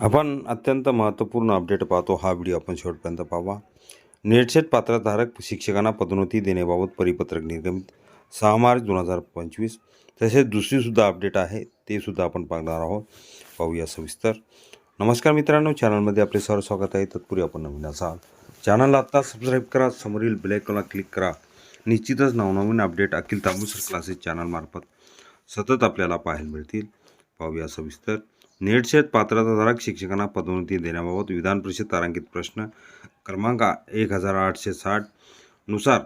आपण अत्यंत महत्त्वपूर्ण अपडेट पाहतो. हा व्हिडिओ आपण शेवटपर्यंत पाहावा. नेटसेट पात्रधारक शिक्षकांना पदोन्नती देण्याबाबत परिपत्रक निर्गमित सहा मार्च दोन हजार पंचवीस. तसेच दुसरीसुद्धा अपडेट आहे ते सुद्धा आपण पाहणार आहोत. पाहूया सविस्तर. नमस्कार मित्रांनो चॅनलमध्ये आपले सर्व स्वागत आहे. तत्पूर्वी आपण नवीन असाल. चॅनलला आत्ता सबस्क्राईब करा समोरील बेलायकॉनला क्लिक करा. निश्चितच नवनवीन अपडेट अखिल तांबूसर क्लासेस चॅनलमार्फत सतत आपल्याला पाहायला मिळतील. पाहूया सविस्तर. नेटसेट पात्रताधारक शिक्षकांना पदोन्नती देण्याबाबत विधान परिषद तारांकित प्रश्न क्रमांक एक हजार आठशे साठनुसार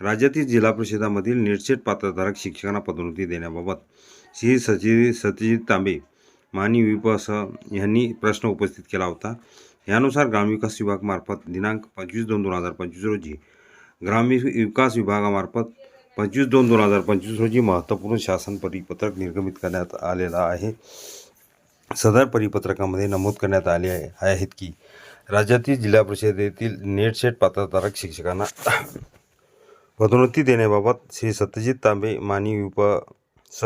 राज्यातील जिल्हा परिषदामधील नेटसेट पात्रधारक शिक्षकांना पदोन्नती देण्याबाबत श्री सचिव सत्यजित तांबे मानी विपस यांनी प्रश्न उपस्थित केला होता. यानुसार ग्रामविकास विभागामार्फत दिनांक पंचवीस दोन दोन हजार पंचवीस रोजी ग्रामविकास विभागामार्फत पंचवीस दोन दोन हजार पंचवीस रोजी महत्त्वपूर्ण शासन परिपत्रक निर्गमित करण्यात आलेला आहे. सदर परिपत्रकामध्ये नमूद करण्यात आले आहे आहेत की राज्यातील जिल्हा परिषदेतील नेटसेट पात्रधारक शिक्षकांना पदोन्नती देण्याबाबत श्री सत्यजित तांबे मानी उप स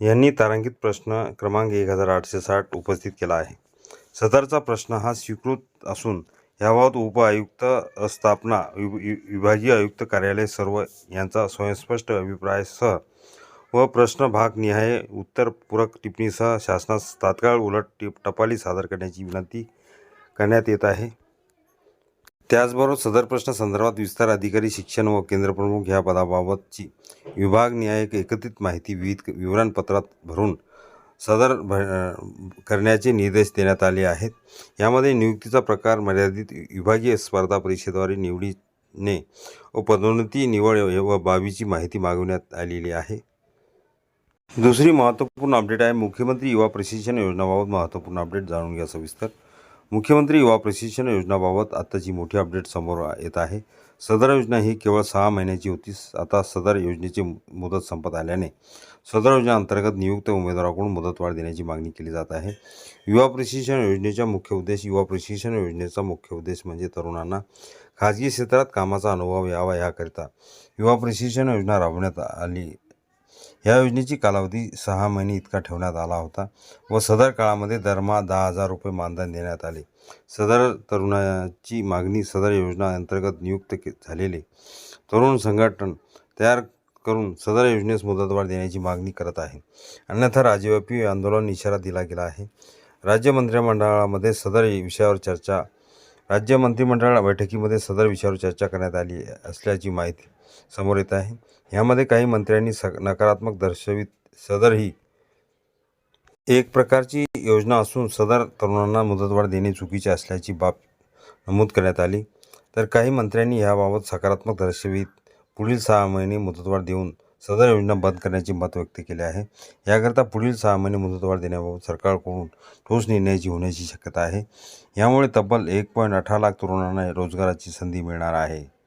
यांनी तारांकित प्रश्न क्रमांक एक हजार आठशे साठ उपस्थित केला आहे. सदरचा प्रश्न हा स्वीकृत असून याबाबत उप आयुक्त स्थापना विभागीय आयुक्त कार्यालय सर्व यांचा स्वयंस्पष्ट अभिप्रायासह व प्रश्न भाग निहाय उत्तर पूरक टिप्पणीसह शासनास तात्काळ उलट टिप टपाली सादर करण्याची विनंती करण्यात येत आहे. त्याचबरोबर सदर प्रश्न संदर्भात विस्तार अधिकारी शिक्षण व केंद्रप्रमुख ह्या पदाबाबतची विभाग निहाय एकत्रित माहिती विविध विवरणपत्रात भरून सदर भ- करण्याचे निर्देश देण्यात आले आहेत. यामध्ये नियुक्तीचा प्रकार मर्यादित विभागीय स्पर्धा परीक्षेद्वारे निवडीने व पदोन्नती निवड व बाबीची माहिती मागवण्यात आलेली आहे. दुसरी महत्त्वपूर्ण अपडेट आहे मुख्यमंत्री युवा प्रशिक्षण योजनाबाबत महत्त्वपूर्ण अपडेट जाणून घ्या सविस्तर. मुख्यमंत्री युवा प्रशिक्षण योजनाबाबत आत्ताची मोठी अपडेट समोर येत आहे. सदर योजना ही केवळ सहा महिन्याची होती आता सदर योजनेची मुदत संपत आल्याने सदर योजना अंतर्गत नियुक्त उमेदवाराकडून मुदतवाढ देण्याची मागणी केली जात आहे. युवा प्रशिक्षण योजनेचा मुख्य उद्देश युवा प्रशिक्षण योजनेचा मुख्य उद्देश म्हणजे तरुणांना खाजगी क्षेत्रात कामाचा अनुभव यावा याकरिता. युवा प्रशिक्षण योजना राबवण्यात आली या योजनेची कालावधी सहा महिने इतका ठेवण्यात आला होता व सदर काळामध्ये दरमहा दहा हजार रुपये मानधन देण्यात आले. सदर तरुणाची मागणी सदर योजना अंतर्गत नियुक्त के झालेले तरुण संघटन तयार करून सदर योजनेस मुदतवाढ देण्याची मागणी करत आहे. अन्यथा राज्यव्यापी आंदोलन इशारा दिला गेला आहे. राज्य मंत्रिमंडळामध्ये सदर विषयावर चर्चा राज्य मंत्रिमंडळ बैठकीमध्ये सदर विषयावर चर्चा करण्यात आली असल्याची माहिती समोर येत आहे. यामध्ये काही मंत्र्यांनी स नकारात्मक दर्शवित सदर ही एक प्रकारची योजना असून सदर तरुणांना मुदतवाढ देणे चुकीचे असल्याची बाब नमूद करण्यात आली. तर काही मंत्र्यांनी याबाबत सकारात्मक दर्शवित पुढील सहा महिने मुदतवाढ देऊन सदर योजना बंद करण्याचे मत व्यक्त केले आहे. याकरता पुढील सहा महिने मुदतवाढ देण्याबाबत सरकारकडून ठोस निर्णयाची होण्याची शक्यता आहे. यामुळे तब्बल एक पॉईंट अठरा लाख तरुणांना रोजगाराची संधी मिळणार आहे.